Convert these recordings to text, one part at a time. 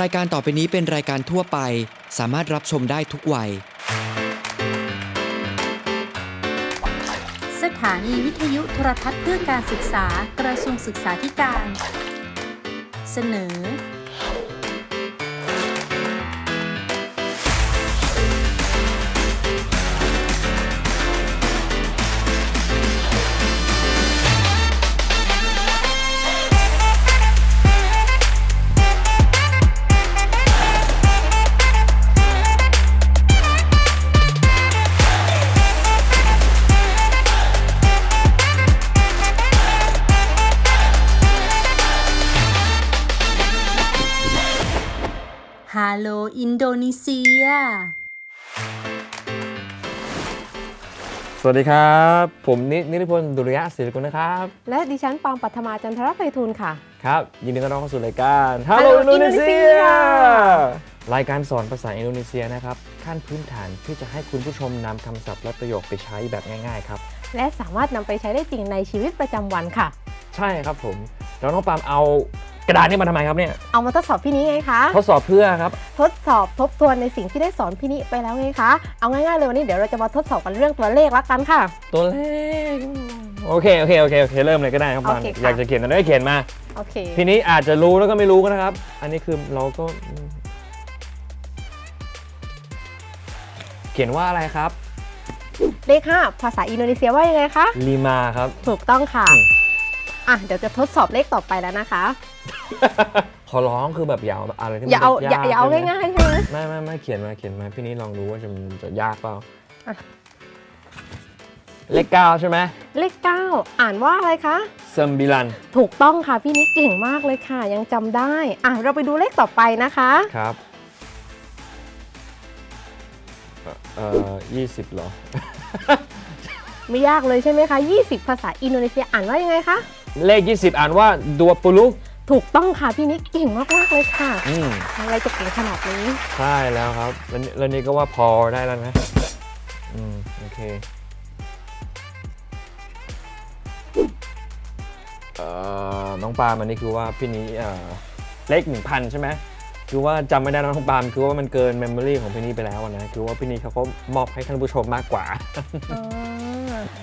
รายการต่อไปนี้เป็นรายการทั่วไป สามารถรับชมได้ทุกวัย สถานีวิทยุโทรทัศน์เพื่อการศึกษากระทรวงศึกษาธิการ เสนอ วัสดีครับ ผมนินิติพลดุริยะศิริกุลนะครับ และดิฉันปองปัทมาจันทรไพฑูรย์ค่ะ ครับ ยินดีต้อนรับเข้าสู่รายการ Hello Hello Indonesia Indonesia รายการสอนภาษาอินโดนีเซียนะครับ ขั้นพื้นฐานที่จะให้คุณผู้ชมนำคำศัพท์และประโยคไปใช้แบบง่ายๆครับ และสามารถนำไปใช้ได้จริงในชีวิตประจำวันค่ะ ใช่ครับผมแล้วน้องปาล์มเอา กระดาษนี้มาทำไมครับเนี่ย เอามาทดสอบพี่นี้ไงคะ ทดสอบเพื่อครับ ทดสอบทบทวนในสิ่งที่ได้สอนพี่นี้ไปแล้วไงคะ เอาง่ายๆเลยวันนี้เดี๋ยวเราจะมาทดสอบกันเรื่องตัวเลขละกันค่ะ ตัวเลข โอเคโอเคโอเคโอเคเริ่มเลยก็ได้ครับปาล์มโอเคค่ะ อยากจะเขียนอะไรก็เขียนมา โอเค ทีนี้อาจจะรู้แล้วก็ไม่รู้ก็นะครับ อันนี้คือเราก็ เขียนว่าอะไรครับ เลข5ภาษาอินโดนีเซียว่ายังไงคะ ลีมาครับ ถูกต้องค่ะ อืม อะเดี๋ยวจะทดสอบเลขต่อไปแล้วนะคะ ขอร้องคือแบบอย่าเอาอะไรที่มันอย่าเอากอย่าอย่าเอาใช่ไหมง่ายๆใช่ไหมไม่ไม่ไม่เขียนมาเขียนมาพี่นี้ลองดูว่าจะมันจะยากเปล่าอะ เลขเก้าใช่ไหมเลข9อ่านว่าอะไรคะ เซมบิลันถูกต้องค่ะพี่นิกเก่งมากเลยค่ะ ยังจำได้ อะเราไปดูเลขต่อไปนะคะ ครับ เอ่อเอ่อยี่สิบเหรอ ไม่ยากเลยใช่ไหมคะ 20 ภาษาอินโดนีเซียอ่านว่ายังไงคะ เลข 20 อ่านว่าดัวปุลุถูกต้องค่ะพี่นิกเก่งมากๆเลยค่ะ อืมอะไรจะเก่งขนาดนี้ ใช่แล้วครับ แล้วนี่แล้วนี่ก็ว่าพอได้แล้วนะอืมโอเคเอ่อน้องปาล์มอันนี้คือว่าพี่นี้เอ่อเลขหนึ่งพันใช่ไหมคือว่าจำไม่ได้นะน้องปาล์มคือว่ามันเกินเมมโมรีของพี่นี้ไปแล้วอะนะคือว่าพี่นี้เขาก็มอบให้ท่านผู้ชมมากกว่าอั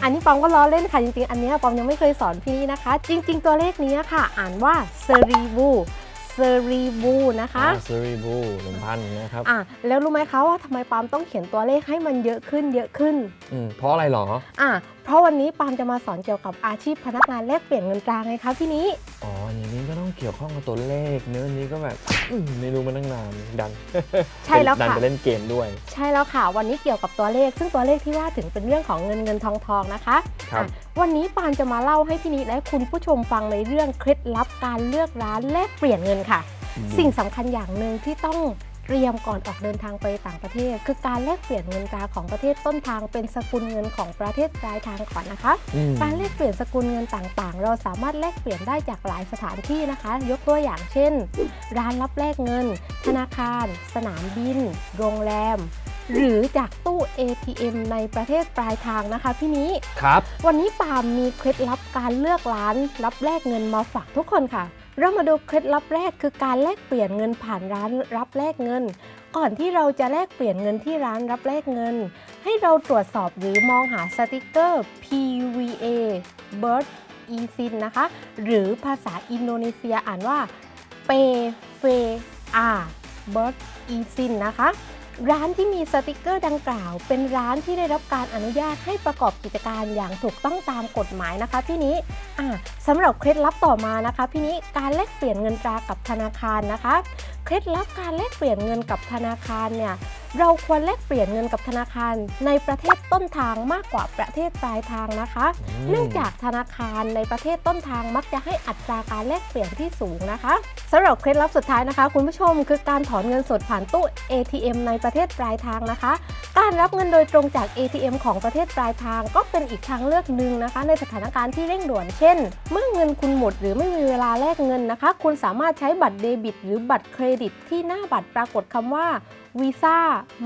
นนี้ปอมก็ล้อเล่นค่ะจริงๆ อันเนี้ยปอมยังไม่เคยสอนพี่นะคะ จริง ๆ ตัวเลขนี้ค่ะ อ่านว่าเซรีบูเซรีบูนะคะซีรีบูหนึ่งพันนะครับอะแล้วรู้ไหมคะว่าทำไมปาล์มต้องเขียนตัวเลขให้มันเยอะขึ้นเยอะขึ้นอืมเพราะอะไรหรอ อะ เพราะวันนี้ปาล์มจะมาสอนเกี่ยวกับอาชีพพนักงานแลกเปลี่ยนเงินตราไงคะพี่นี้อ๋ออย่างนี้ก็ต้องเกี่ยวข้องกับตัวเลขเนื้อะนี้ก็แบบอืมไม่รู้มาตั้งนานดันใช่แล้วดันค่ะ ไปเล่นเกมด้วยใช่แล้วค่ะ วันนี้เกี่ยวกับตัวเลข ซึ่งตัวเลขที่ว่าถึงเป็นเรื่องของเงินเงินทองทองนะคะ ครับอะวันนี้ปาล์มจะมาเล่าให้พี่นิและคุณผู้ชมฟังในเรื่องเคล็ดลับการเลือกร้านแลกเปลี่ยนเงินค่ะ สิ่งสำคัญอย่างหนึ่งที่ต้อง เตรียมก่อนออกเดินทางไปต่างประเทศ คือการแลกเปลี่ยนเงินตราของประเทศต้นทางเป็นสกุลเงินของประเทศปลายทางก่อนนะคะ อืม การแลกเปลี่ยนสกุลเงินต่างๆ เราสามารถแลกเปลี่ยนได้จากหลายสถานที่นะคะ ยกตัวอย่างเช่น ร้านรับแลกเงิน ธนาคาร สนามบิน โรงแรม หรือจากตู้ ATM ในประเทศปลายทางนะคะพี่นี้ ครับ วันนี้ปาล์มมีเคล็ดลับการเลือกร้านรับแลกเงินมาฝากทุกคนค่ะ เรามาดูเคล็ดลับแรกคือการแลกเปลี่ยนเงินผ่านร้านรับแลกเงิน ก่อนที่เราจะแลกเปลี่ยนเงินที่ร้านรับแลกเงิน ให้เราตรวจสอบหรือมองหาสติกเกอร์ PVA Bird eFin นะคะ หรือภาษาอินโดนีเซียอ่านว่าเปเฟอาเบิร์ดอีฟินนะคะ ร้านที่มีสติกเกอร์ดังกล่าว เป็นร้านที่ได้รับการอนุญาตให้ประกอบกิจการอย่างถูกต้องตามกฎหมายนะคะพี่นี้อ่าสำหรับเคล็ดลับต่อมานะคะพี่นี้การแลกเปลี่ยนเงินตรากับธนาคารนะคะ เคล็ดลับการแลกเปลี่ยนเงินกับธนาคารเนี่ย เราควรแลกเปลี่ยนเงินกับธนาคารในประเทศต้นทางมากกว่าประเทศปลายทางนะคะอืมเนื่องจากธนาคารในประเทศต้นทางมักจะให้อัตราการแลกเปลี่ยนที่สูงนะคะสำหรับเคล็ดลับสุดท้ายนะคะ คุณผู้ชมคือการถอนเงินสดผ่านตู้ ATM ในประเทศปลายทางนะคะ การรับเงินโดยตรงจาก ATM ของประเทศปลายทาง ก็เป็นอีกทางเลือกหนึ่งนะคะ ในสถานการณ์ที่เร่งด่วนเช่น เมื่อเงินคุณหมดหรือไม่มีเวลาแลกเงินนะคะ คุณสามารถใช้บัตรเดบิต หรือบัตรเครดิตที่หน้าบัตรปรากฏคำว่า วีซ่า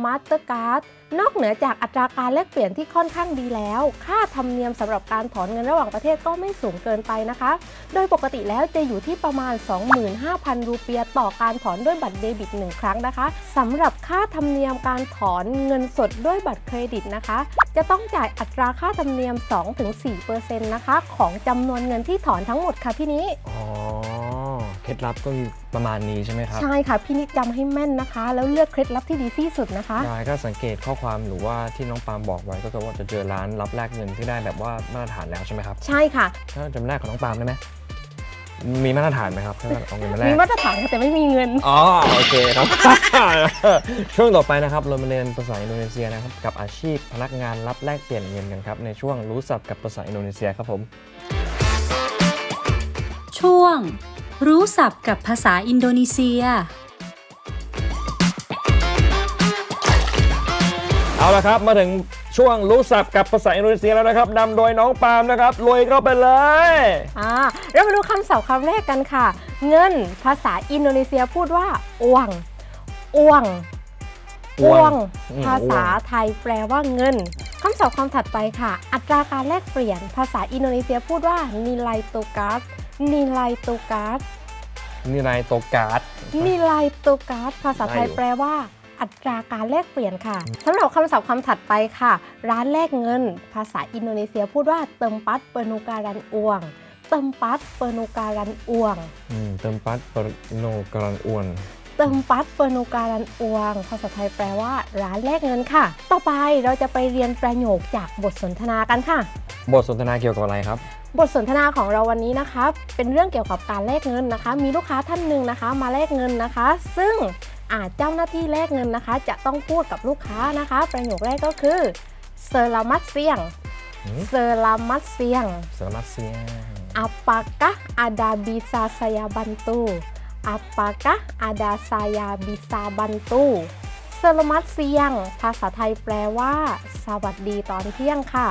มาสเตอร์การ์ดนอกเหนือจากอัตราการแลกเปลี่ยนที่ค่อนข้างดีแล้ว ค่าธรรมเนียมสำหรับการถอนเงินระหว่างประเทศก็ไม่สูงเกินไปนะคะ โดยปกติแล้วจะอยู่ที่ประมาณ 25,000 รูเปียต่อการถอนด้วยบัตรเดบิต 1 ครั้งนะคะสำหรับค่าธรรมเนียมการถอนเงินสดด้วยบัตรเครดิตนะคะ จะต้องจ่ายอัตราค่าธรรมเนียม 2-4%นะคะ ของจำนวนเงินที่ถอนทั้งหมดค่ะพี่นี้อ๋อ ล็ดลับก็คือประมาณนี้ใช่ไหมครับ ใช่ค่ะ พี่นิดจำให้แม่นนะคะ แล้วเลือกเคล็ดลับที่ดีที่สุดนะคะ ได้ก็สังเกตข้อความหรือว่าที่น้องปาล์มบอกไว้ก็คือว่าจะเจอร้านรับแลกเงินที่ได้แบบว่ามาตรฐานแล้วใช่ไหมครับใช่ค่ะ ถ้าจำแรกของน้องปาล์มได้ไหมมีมาตรฐานไหมครับถ้าเอาเงินมาแลมีกมาตรฐานค่ะแต่ไม่มีเงิน อ๋อโอเคครับ ช่วงต่อไปนะครับเรามาเรียนภาษาอินโดนีเซียนะครับกับอาชีพพนักงานรับแลกเปลี่ยนเงินกันครับในช่วงรู้ศัพท์กับภาษาอินโดนีเซียครับผม ช่วง รู้ศัพท์กับภาษาอินโดนีเซีย เอาละครับ มาถึงช่วงรู้ศัพท์กับภาษาอินโดนีเซียแล้วนะครับนำโดยน้องปาล์มนะครับลุยเข้าไปเลย อ่าเรามาดูคำศัพท์คำแรกกันค่ะ เงินภาษาอินโดนีเซียพูดว่าอ้วงอ้วงอ้วงอ้วง อืม ภาษาไทยแปลว่าเงินคำศัพท์คำถัดไปค่ะ อัตราการแลกเปลี่ยน ภาษาอินโดนีเซียพูดว่านิไลโตการ์ด นิไลโตการ์ดนี่นายโตการ์ด นิไลโตการ์ดภาษาไทยได้อยู่ แปลว่า อัตราการแลกเปลี่ยนค่ะสำหรับคำศัพท์คำถัดไปค่ะ ร้านแลกเงิน ภาษาอินโดนีเซียพูดว่าเติมปัตเปอร์นูการันอวง เติมปัตเปอร์นูการันอวง อืมเติมปัดปรโนกรันอ้วนเติมปัตเปอร์นูการันอวง ภาษาไทยแปลว่า ร้านแลกเงินค่ะ ต่อไปเราจะไปเรียนประโยคจากบทสนทนากันค่ะ บทสนทนาเกี่ยวกับอะไรครับ บทสนทนาของเราวันนี้นะคะ เป็นเรื่องเกี่ยวกับการแลกเงินนะคะ มีลูกค้าท่านหนึ่งนะคะ มาแลกเงินนะคะ ซึ่งอาจเจ้าหน้าที่แลกเงินนะคะ จะต้องพูดกับลูกค้านะคะ ประโยคแรกก็คือเซอร์ลามัสเซียงหืมเซอร์ลามัสเซียงสารมัสเซีย Apakah ada bisa saya bantu Apakah ada saya bisa bantu สลมัดเซียง ภาษาไทยแปลว่า สวัสดีตอนเที่ยงค่ะ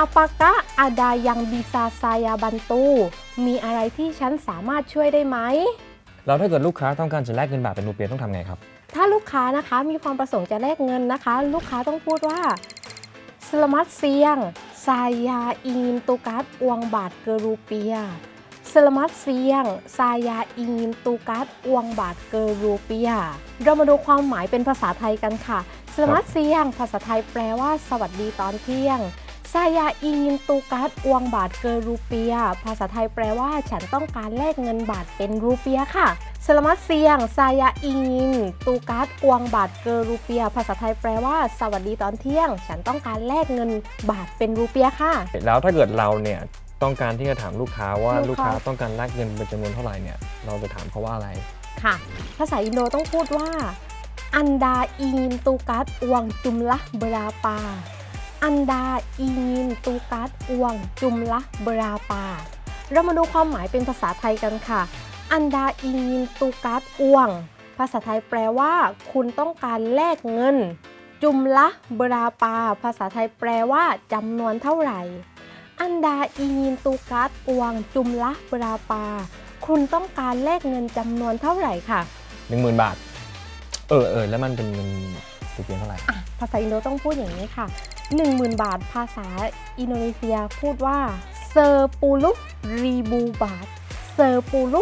Apakah ada yang bisa saya bantu มีอะไรที่ฉันสามารถช่วยได้ไหม แล้วถ้าเกิดลูกค้าต้องการจะแลกเงินบาทเป็นรูเปียต้องทำไงครับ ถ้าลูกค้านะคะมีความประสงค์จะแลกเงินนะคะ ลูกค้าต้องพูดว่า Selamat siang saya ingin tukar uang baht ke rupiah Selamat siang saya ingin tukar uang baht ke rupiah เรามาดูความหมายเป็นภาษาไทยกันค่ะ Selamat siang ภาษาไทยแปลว่า สวัสดีตอนเที่ยง Saya ingin tukar uang baht ke rupiah ภาษาไทยแปลว่าฉันต้องการแลกเงินบาทเป็นรูเปียค่ะ Selamat siang saya ingin tukar uang baht ke rupiah ภาษาไทยแปลว่า สวัสดีตอนเที่ยง ฉันต้องการแลกเงินบาทเป็นรูเปียค่ะ แล้วถ้าเกิดเราเนี่ยต้องการที่จะถามลูกค้าว่าลูลูกกค้าค้าต้องการแลกเงินเป็นจำนวนเท่าไหร่เนี่ยเราจะถามเขาว่าอะไรค่ะ ภาษาอินโดต้องพูดว่า Anda ingin tukar uang jumlah berapa Anda ingin tukar uang jumlah berapa เรา อันดา อียิน ตูกัสอวง จุมาดูความหมายเป็นภาษาไทยกันค่ะ Anda ingin tukar uang ภาษาไทยแปลว่า คุณต้องการแลกเงิน จุมละบราปา ภาษาไทยแปลว่าจำนวนเท่าไหร่ อันดาอินิน ตูกัสอวง จุมละบราปา คุณต้องการแลกเงินจำนวนเท่าไหร่ค่ะ10,000บาท เออเออแล้วมันเป็นเงิน รูเปียเท่าไหร่ อะภาษาอินโดต้องพูดอย่างนี้ค่ะ 10,000 บาทภาษาอินโดนีเซียพูดว่าเซอร์ปูลุรีบูบาทเซอร์ปูลุ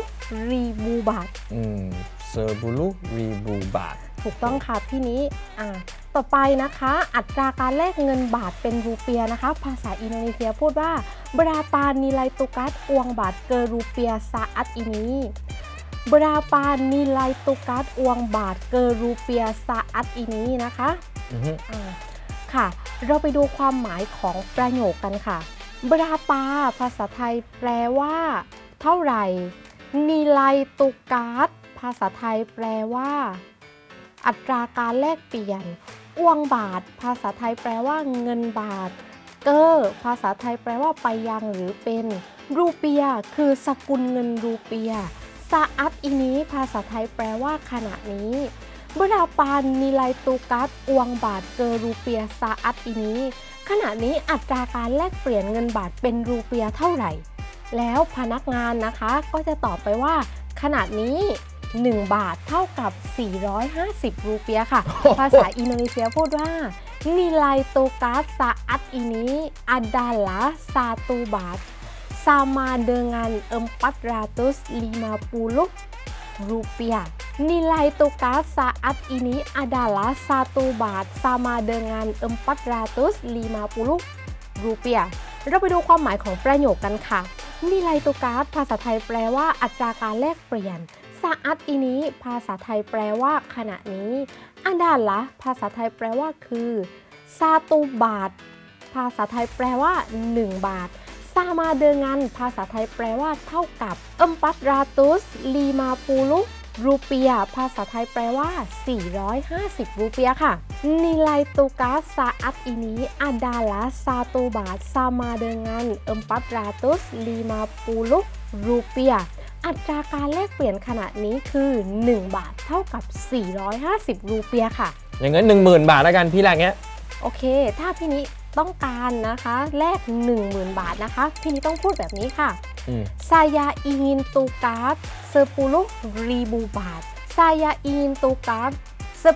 รีบูบาทอืมเซอร์บูลูรีบูบาท ถูกต้องค่ะพี่นี้อ่าต่อไปนะคะ อัตราการแลกเงินบาทเป็นรูเปียนะคะ ภาษาอินโดนีเซียพูดว่าบราปานิไลตุกัสอวงบาทเกอรูเปียซาอัตอินี บราปานิไลตุกัสอวงบาทเกอรูเปียซาอัตอินีนะคะอือฮึอ่าค่ะ เราไปดูความหมายของประโยคกันค่ะ บราปา ภาษาไทยแปลว่า เท่าไหร่นีไลตุการ์ดภาษาไทยแปลว่า อัตราการแลกเปลี่ยนอ้วงบาท ภาษาไทยแปลว่า เงินบาท เกอร์ภาษาไทยแปลว่าไปยังหรือเป็น รูเปีย คือสกุลเงินรูเปีย ซาอัตอีนี้ภาษาไทยแปลว่าขณะนี้บราปานนิไลตูกัสอวงบาทเกอรูเปียซาอัตอีนี้ ขณะนี้อัตราการแลกเปลี่ยนเงินบาทเป็นรูเปียเท่าไหร่ แล้วพนักงานนะคะก็จะตอบไปว่า ขณะนี้ 1 บาทเท่ากับ 450 รูเปียค่ะ ภาษาอินโดนีเซียพูดว่า nilai tukar saat ini adalah satu baht sama dengan 450 rupiah. Nilai tukar saat ini adalah satu baht sama dengan 450 rupiah เราไปดูความหมายของประโยคกันค่ะ นิไลตุการ์ดภาษาไทยแปลว่าอัตราการแลกเปลี่ยนซาอัตอีนี้ ภาษาไทยแปลว่า ขณะนี้อันดาละภาษาไทยแปลว่าคือซาตูบาท ภาษาไทยแปลว่า 1 บาท ซามาเดงัน ภาษาไทยแปลว่าเท่ากับเอิมปัตราตุสลีมาปูลุรูเปีย ภาษาไทยแปลว่า 450 รูเปียค่ะ นิไลตุกาซาอัตอินีอาดาลาซาตูบาทซามาเดงัน เอิมปัตราตุสลีมาปูลุรูเปีย อัตราการแลกเปลี่ยนขณะนี้คือ 1 บาทเท่ากับ 450 รูเปียค่ะ อย่างงั้น 10,000 บาทแล้วกันพี่แรกเนี้ย โอเค ถ้าพี่นิ ต้องการนะคะแลก10,000 บาทนะคะพี่นิต้องพูดแบบนี้ค่ะอืม Saya ingin tukar 10 ribu baht Saya ingin tukar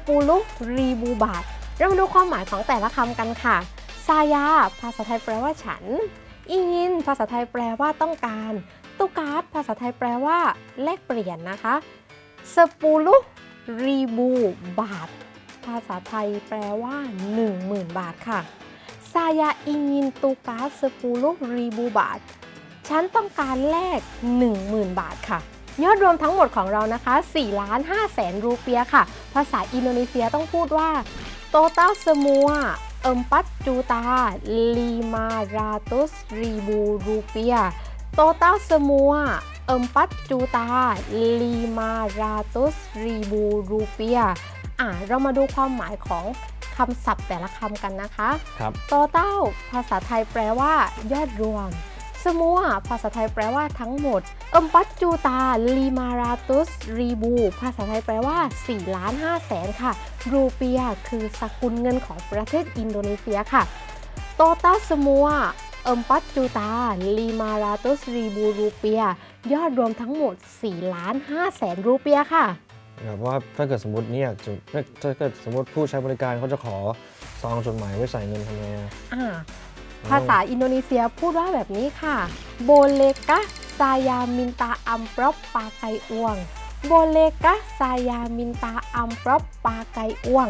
10 ribu baht เรามาดูความหมายของแต่ละคำกันค่ะ Saya ภาษาไทยแปลว่าฉันอิงินภาษาไทยแปลว่าต้องการ ตุการ์ดภาษาไทยแปลว่า แลกเปลี่ยนนะคะ10 ribu baht ภาษาไทยแปลว่า 10,000 บาทค่ะ Saya ingin tukar 10 ribu baht ฉันต้องการแลก10,000 บาทค่ะ ยอดรวมทั้งหมดของเรานะคะ4ล้าน5แสนรูเปียค่ะ ภาษาอินโดนีเซียต้องพูดว่า total semua 4 juta 500 ribu rupiah total semua 4 juta 500 ribu rupiah อะเรามาดูความหมายของ คำศัพท์แต่ละคำกันนะคะครับ total ภาษาไทยแปลว่า ยอดรวมสมัวภาษาไทยแปลว่าทั้งหมดเอิมปัจจูตาลีมาราตุสรีบู ภาษาไทยแปลว่า4ล้าน5แสนค่ะ รูเปียคือสกุลเงินของประเทศอินโดนีเซียค่ะ โตตาสมัวเอิมปัจจูตาลีมาราตุสรีบูรูเปีย ยอดรวมทั้งหมด4ล้าน5แสนรูเปียค่ะ แบบว่าถ้าเกิดสมมติเนี่ยจะถ้าถ้าเกิดสมมติผู้ใช้บริการเขาจะขอซองจดหมายไว้ใส่เงินทำไงอะอ่าภาษาอินโดนีเซียพูดว่าแบบนี้ค่ะ โบเลกะซายามินตาอัมปรอปาไกอวง โบเลกะซายามินตาอัมปรอปปาไกอวง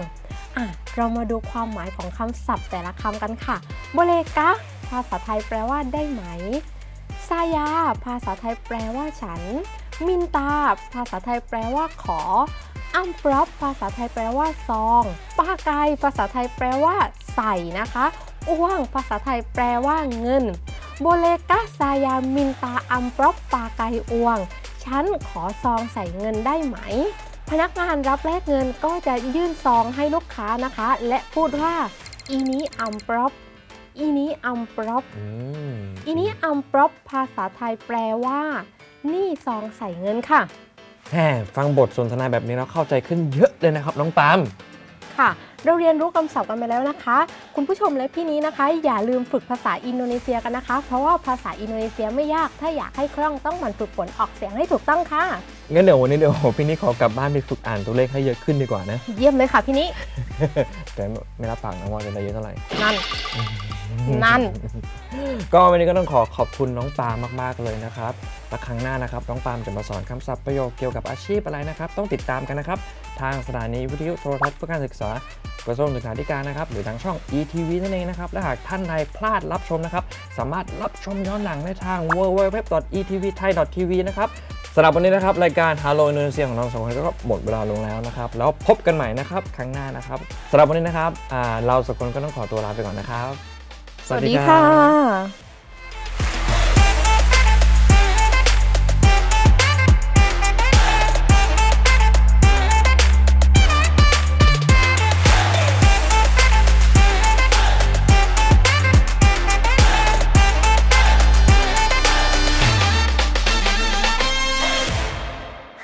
อะเรามาดูความหมายของคำศัพท์แต่ละคำกันค่ะ โบเลกะภาษาไทยแปลว่าได้ไหม ซายา ภาษาไทยแปลว่าฉัน มินตา ภาษาไทยแปลว่าขออัมปรอปภาษาไทยแปลว่าซองปาไกภาษาไทยแปลว่า ใส่นะคะอ้วง ภาษาไทยแปลว่าเงิน โบเลกะซายามินตาอัมปรอปปาไกอ้วง ฉันขอซองใส่เงินได้ไหม พนักงานรับแลกเงินก็จะยื่นซองให้ลูกค้านะคะ และพูดว่าอีนี้อัมปรอปอีนี้อัมปรอปอืมอีนี้อัมปรอปภาษาไทยแปลว่า นี่ซองใส่เงินค่ะ แหมฟังบทสนทนาแบบนี้แล้วเข้าใจขึ้นเยอะเลยนะครับน้องปาล์มค่ะ เราเรียนรู้คำศัพท์กันไปแล้วนะคะ คุณผู้ชมและพี่นี้นะคะ อย่าลืมฝึกภาษาอินโดนีเซียกันนะคะ เพราะว่าภาษาอินโดนีเซียไม่ยาก ถ้าอยากให้คล่องต้องหมั่นฝึกฝนออกเสียงให้ถูกต้องค่ะ งั้นเดี๋ยววันนี้เดี๋ยวพี่นี่ขอกลับบ้านไปฝึกอ่านตัวเลขให้เยอะขึ้นดีกว่านะ เยี่ยมเลยค่ะพี่นี้ แต่ไม่รับปากนะว่าจะได้เยอะเท่าไหร่นั่น นั่น ก็วันนี้ก็ต้องขอขอบคุณน้องปาล์มมากๆเลยนะครับและครั้งหน้านะครับ น้องปาล์มจะมาสอนคำศัพท์ประโยคเกี่ยวกับอาชีพอะไรนะครับ ต้องติดตามกันนะครับ ทางสถานีวิทยุโทรทัศน์เพื่อการศึกษากระทรวงศึกษาธิการนะครับ หรือทางช่อง ETV นั่นเองนะครับ และหากท่านใดพลาดรับชมนะครับ สามารถรับชมย้อนหลังได้ทาง www.etvthai.tv นะครับสำหรับวันนี้นะครับ รายการ Hello Indonesia ของเราสองคนก็หมดเวลาลงแล้วนะครับ แล้วพบกันใหม่นะครับ ครั้งหน้านะครับสำหรับวันนี้นะครับเราสองคนก็ต้องขอตัวลาไปก่อนนะครับ สวัสดีค่ะ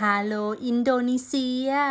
Halo Indonesia